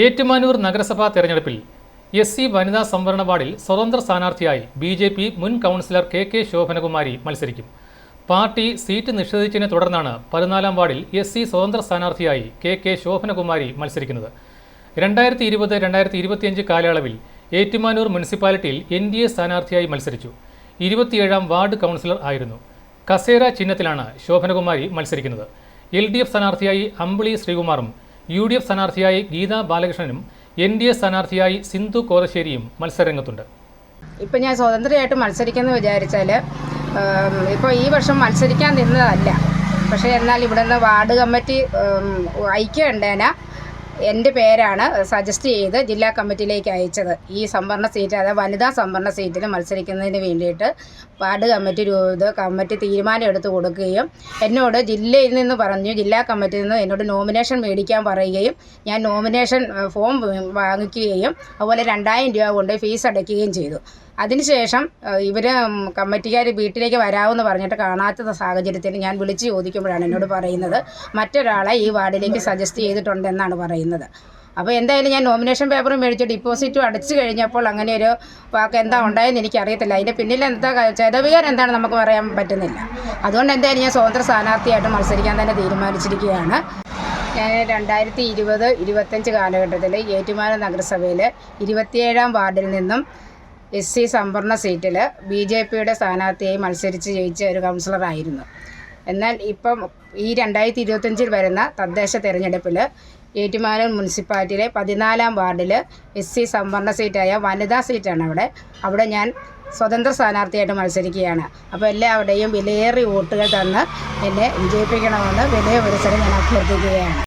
ഏറ്റുമാനൂർ നഗരസഭാ തെരഞ്ഞെടുപ്പിൽ S C വനിതാ സംവരണ വാർഡിൽ സ്വതന്ത്ര സ്ഥാനാർത്ഥിയായി ബി ജെ പി മുൻ കൗൺസിലർ കെ കെ ശോഭനകുമാരി മത്സരിക്കും. പാർട്ടി സീറ്റ് നിഷേധിച്ചതിനെ തുടർന്നാണ് പതിനാലാം വാർഡിൽ എസ് സി സ്വതന്ത്ര സ്ഥാനാർത്ഥിയായി കെ കെ ശോഭനകുമാരി മത്സരിക്കുന്നത്. രണ്ടായിരത്തി ഇരുപത് രണ്ടായിരത്തി ഇരുപത്തിയഞ്ച് കാലയളവിൽ ഏറ്റുമാനൂർ മുനിസിപ്പാലിറ്റിയിൽ എൻ ഡി എ സ്ഥാനാർത്ഥിയായി മത്സരിച്ചു. ഇരുപത്തിയേഴാം വാർഡ് കൗൺസിലർ ആയിരുന്നു. കസേര ചിഹ്നത്തിലാണ് ശോഭനകുമാരി മത്സരിക്കുന്നത്. എൽ ഡി എഫ് സ്ഥാനാർത്ഥിയായി അമ്പിളി ശ്രീകുമാറും യു ഡി എഫ് സ്ഥാനാർത്ഥിയായി ഗീതാ ബാലകൃഷ്ണനും എൻ ഡി എ സ്ഥാനാർത്ഥിയായി സിന്ധു കോതശ്ശേരിയും മത്സരരംഗത്തുണ്ട്. ഇപ്പം ഞാൻ സ്വതന്ത്രമായിട്ട് മത്സരിക്കുമെന്ന് വിചാരിച്ചാൽ ഇപ്പോൾ ഈ വർഷം മത്സരിക്കാൻ നിന്നതല്ല. പക്ഷേ എന്നാൽ ഇവിടുന്ന് വാർഡ് കമ്മിറ്റി ഐക്യം ഐക്യകണ്ഠേന എന്റെ പേരാണ് സജസ്റ്റ് ചെയ്ത് ജില്ലാ കമ്മിറ്റിയിലേക്ക് അയച്ചത്. ഈ സംവരണ സീറ്റ് അതായത് വനിതാ സംവരണ സീറ്റിൽ മത്സരിക്കുന്നതിന് വേണ്ടിയിട്ട് വാർഡ് കമ്മിറ്റി രൂപത കമ്മിറ്റി തീരുമാനം എടുത്ത് കൊടുക്കുകയും എന്നോട് ജില്ലയിൽ നിന്ന് പറഞ്ഞു ജില്ലാ കമ്മിറ്റിയിൽ നിന്ന് എന്നോട് നോമിനേഷൻ മേടിക്കാൻ പറയുകയും ഞാൻ നോമിനേഷൻ ഫോം വാങ്ങിക്കുകയും അതുപോലെ രണ്ടായിരം രൂപ കൊണ്ട് ഫീസ് അടയ്ക്കുകയും ചെയ്തു. അതിനുശേഷം ഇവർ കമ്മിറ്റിക്കാർ വീട്ടിലേക്ക് വരാമെന്ന് പറഞ്ഞിട്ട് കാണാത്ത സാഹചര്യത്തിൽ ഞാൻ വിളിച്ച് ചോദിക്കുമ്പോഴാണ് എന്നോട് പറയുന്നത്. മറ്റൊരാളെ ഈ വാർഡിലേക്ക് സജസ്റ്റ് ചെയ്തിട്ടുണ്ടെന്നാണ് പറയുന്നത്. അപ്പോൾ എന്തായാലും ഞാൻ നോമിനേഷൻ പേപ്പർ മേടിച്ച് ഡിപ്പോസിറ്റും അടച്ചു കഴിഞ്ഞപ്പോൾ അങ്ങനെ ഒരു വാക്ക് എന്താ ഉണ്ടായെന്ന് എനിക്കറിയത്തില്ല. അതിന്റെ പിന്നിൽ എന്താ ചെലവുകാർ എന്താണ് നമുക്ക് പറയാൻ പറ്റുന്നില്ല. അതുകൊണ്ട് എന്തായാലും ഞാൻ സ്വതന്ത്ര സ്ഥാനാർത്ഥിയായിട്ട് മത്സരിക്കാൻ തന്നെ തീരുമാനിച്ചിരിക്കുകയാണ്. ഞാൻ രണ്ടായിരത്തി ഇരുപത് ഇരുപത്തഞ്ച് കാലഘട്ടത്തിൽ ഏറ്റുമാനൂർ നഗരസഭയിൽ ഇരുപത്തിയേഴാം വാർഡിൽ നിന്നും എസ് സി സംവരണ സീറ്റിൽ ബി ജെ പിയുടെ സ്ഥാനാർത്ഥിയായി മത്സരിച്ച് ജയിച്ച ഒരു കൗൺസിലറായിരുന്നു. എന്നാൽ ഇപ്പം ഈ രണ്ടായിരത്തി ഇരുപത്തഞ്ചിൽ വരുന്ന തദ്ദേശ തെരഞ്ഞെടുപ്പിൽ ഏറ്റുമാനൂർ മുനിസിപ്പാലിറ്റിയിലെ പതിനാലാം വാർഡിൽ എസ് സി സംവരണ സീറ്റായ വനിതാ സീറ്റാണ് അവിടെ. അവിടെ ഞാൻ സ്വതന്ത്ര സ്ഥാനാർത്ഥിയായിട്ട് മത്സരിക്കുകയാണ്. അപ്പോൾ എല്ലാവരുടെയും വിലയേറിയ വോട്ടുകൾ തന്ന് എന്നെ വിജയിപ്പിക്കണമെന്ന് വിലയ ഞാൻ അഭ്യർത്ഥിക്കുകയാണ്.